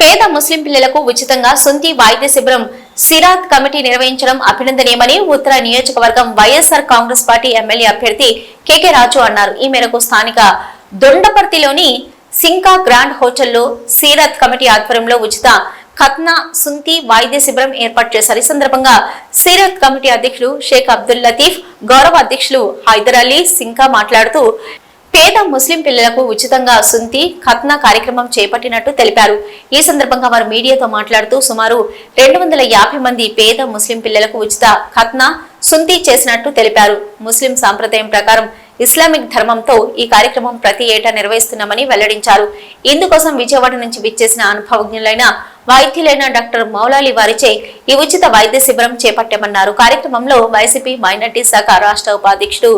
పేద ముస్లిం పిల్లలకు ఉచితంగా సొంతి వాయిద్య శిబిరం సిరాత్ కమిటీ నిర్వహించడం అభినందనీయమని ఉత్తర నియోజకవర్గం వైఎస్ఆర్ కాంగ్రెస్ పార్టీ ఎమ్మెల్యే అభ్యర్థి కెకే రాజు అన్నారు. ఈ మేరకు స్థానిక దొండపర్తిలోని సింకా గ్రాండ్ హోటల్లో సీరత్ కమిటీ ఆధ్వర్యంలో ఉచిత ఖత్నా సుంతి వాయిద్య శిబిరం ఏర్పాటు చేశారు. ఈ సందర్భంగా సీరత్ కమిటీ అధ్యక్షులు షేక్ అబ్దుల్ లతీఫ్ గౌరవ అధ్యక్షులు హైదర్ అలీ సింకా మాట్లాడుతూ పేద ముస్లిం పిల్లలకు ఉచితంగా సుంతి ఖత్నా కార్యక్రమం చేపట్టినట్టు తెలిపారు. ఈ సందర్భంగా వారు మీడియాతో మాట్లాడుతూ సుమారు రెండు వందల యాభై మంది పేద ముస్లిం పిల్లలకు ఉచిత ఖత్నా సుంతి చేసినట్టు తెలిపారు. ముస్లిం సాంప్రదాయం ప్రకారం ఇస్లామిక్ ధర్మంతో ఈ కార్యక్రమం ప్రతి ఏటా నిర్వహిస్తున్నామని వెల్లడించారు. ఇందుకోసం విజయవాడ నుంచి విచ్చేసిన అనుభవజ్ఞులైన వైద్యులైన డాక్టర్ మౌలాలి వారిచే ఈ ఉచిత వైద్య శిబిరం చేపట్టామన్నారు. కార్యక్రమంలో వైసీపీ మైనార్టీ శాఖ రాష్ట్ర ఉపాధ్యక్షుడు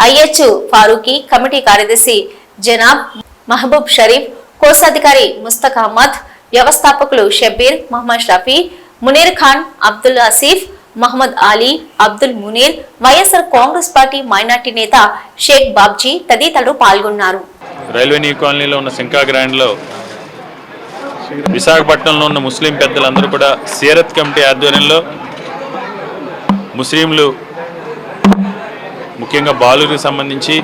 ఐహెచ్ ఫారూకీ కమిటీ కార్యదర్శి జనాబ్ మహబూబ్ షరీఫ్ కోశాధికారి ముస్తక్ అహ్మద్ వ్యవస్థాపకులు Shabbir Mohammed Shafi Munir Khan Abdul Asif Mohammed Ali Abdul Munir YSR Congress party minority నేత షేక్ బాబ్జీ తదితరులు పాల్గొన్నారు. రైల్వే న్యూ కాలనీలో ఉన్న సింకా గ్రాండ్లో విశాఖపట్నంలో ఉన్న ముస్లిం పెద్దలందరూ కూడా సీరత్ కమిటీ ఆధ్వర్యంలో ముస్లింలు ముఖ్యంగా బాలురికి సంబంధించి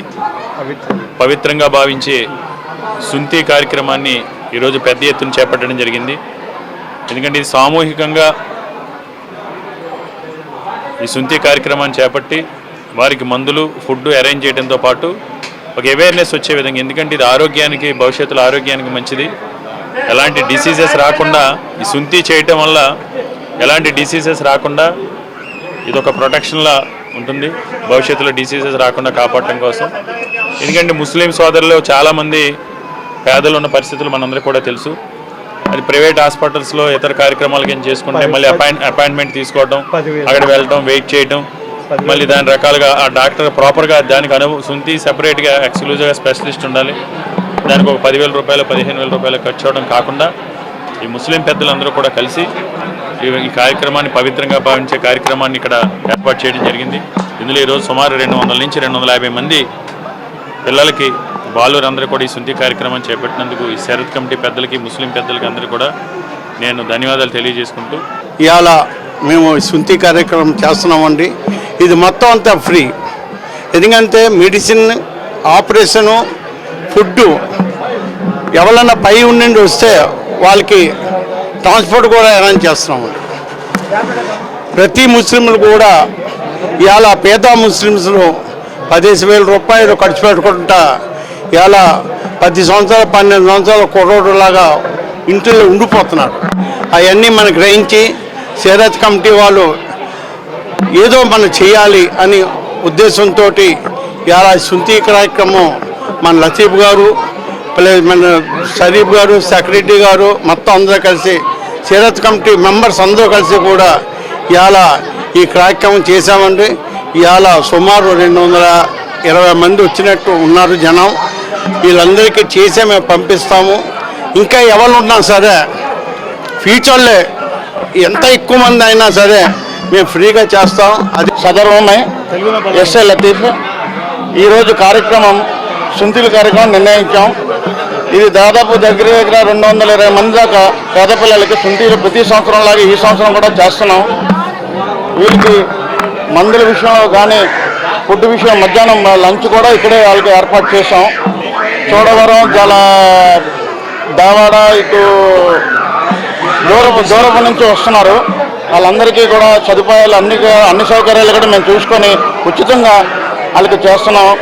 పవిత్రంగా భావించే సుంతి కార్యక్రమాన్ని ఈరోజు పెద్ద ఎత్తున చేపట్టడం జరిగింది. ఎందుకంటే ఇది సామూహికంగా ఈ సుంతి కార్యక్రమాన్ని చేపట్టి వారికి మందులు ఫుడ్ అరేంజ్ చేయడంతో పాటు ఒక అవేర్నెస్ వచ్చే విధంగా ఎందుకంటే ఇది ఆరోగ్యానికి భవిష్యత్తులో ఆరోగ్యానికి మంచిది. ఎలాంటి డిసీజెస్ రాకుండా ఈ సుంతి చేయటం వల్ల ఎలాంటి డిసీజెస్ రాకుండా ఇది ఒక ప్రొటెక్షన్లా ఉంటుంది. భవిష్యత్తులో డిసీజెస్ రాకుండా కాపాడటం కోసం. ఎందుకంటే ముస్లిం సోదరులు చాలామంది పేదలు ఉన్న పరిస్థితులు మనందరికీ కూడా తెలుసు. అది ప్రైవేట్ హాస్పిటల్స్లో ఇతర కార్యక్రమాలకి ఏం చేసుకుంటే మళ్ళీ అపాయింట్ అపాయింట్మెంట్ తీసుకోవడం అక్కడ వెళ్ళడం వెయిట్ చేయడం మళ్ళీ దాని రకాలుగా ఆ డాక్టర్ ప్రాపర్గా దానికి అను సుంతి సెపరేట్గా ఎక్స్క్లూజివ్గా స్పెషలిస్ట్ ఉండాలి. దానికి ఒక పదివేల రూపాయలు పదిహేను వేల రూపాయలు ఖర్చు అవడం కాకుండా ఈ ముస్లిం పెద్దలందరూ కూడా కలిసి ఈ- ఈ కార్యక్రమాన్ని పవిత్రంగా భావించే కార్యక్రమాన్ని ఇక్కడ ఏర్పాటు చేయడం జరిగింది. ఇందులో ఈరోజు సుమారు రెండు వందల నుంచి రెండు వందల యాభై మంది పిల్లలకి బాలురందరూ కూడా ఈ శుద్ధి కార్యక్రమం చేపట్టినందుకు ఈ శరత్ కమిటీ పెద్దలకి ముస్లిం పెద్దలకి అందరూ కూడా నేను ధన్యవాదాలు తెలియజేసుకుంటూ. ఇవాళ మేము శుంతి కార్యక్రమం చేస్తున్నామండి. ఇది మొత్తం అంతా ఫ్రీ. ఎందుకంటే మెడిసిన్ ఆపరేషను ఫుడ్డు ఎవరన్నా పై ఉండి వస్తే వాళ్ళకి ట్రాన్స్పోర్ట్ కూడా అరేంజ్ చేస్తున్నామండి ప్రతి ముస్లింలు కూడా ఇలా పేద ముస్లిమ్స్ను పదిహేను వేల రూపాయలు ఖర్చు పెట్టుకుంటా ఇలా పది సంవత్సరాలు పన్నెండు సంవత్సరాలు కుర్రోడులాగా ఇంట్లో ఉండిపోతున్నారు. అవన్నీ మనం గ్రహించి సేరత్ కమిటీ వాళ్ళు ఏదో మనం చేయాలి అని ఉద్దేశంతో ఇలా శుంతి కార్యక్రమం మన లతీఫ్ గారు ప్లస్ మన షరీఫ్ గారు సెక్రటరీ గారు మొత్తం అందరూ కలిసి సీరత్ కమిటీ మెంబర్స్ అందరూ కలిసి కూడా ఇవాళ ఈ కార్యక్రమం చేశామండి. ఇవాళ సుమారు రెండు వందల ఇరవై మంది వచ్చినట్టు ఉన్నారు జనం. వీళ్ళందరికీ చేసే మేము పంపిస్తాము. ఇంకా ఎవరు ఉన్నా సరే ఫ్యూచర్లో ఎంత ఎక్కువ మంది అయినా సరే మేము ఫ్రీగా చేస్తాం. అది సదర్వమై ఎస్ఏ లతీఫ్ ఈరోజు కార్యక్రమం సుంతిల కార్యక్రమం నిర్ణయించాం. ఇది దాదాపు దగ్గర దగ్గర రెండు వందల ఇరవై మంది దాకా పేదపిల్లలకి సుంతీలు ప్రతి సంవత్సరం లాగా ఈ సంవత్సరం కూడా చేస్తున్నాం. వీళ్ళకి మందుల విషయంలో కానీ ఫుడ్ విషయం మధ్యాహ్నం లంచ్ కూడా ఇక్కడే వాళ్ళకి ఏర్పాటు చేసాం చోడవరం చాలా దావాడ ఇటు దూరపు దూరపు నుంచి వస్తున్నారు. వాళ్ళందరికీ కూడా సదుపాయాలు అన్ని అన్ని సౌకర్యాలు కూడా మేము చూసుకొని ఉచితంగా వాళ్ళకి చేస్తున్నాం.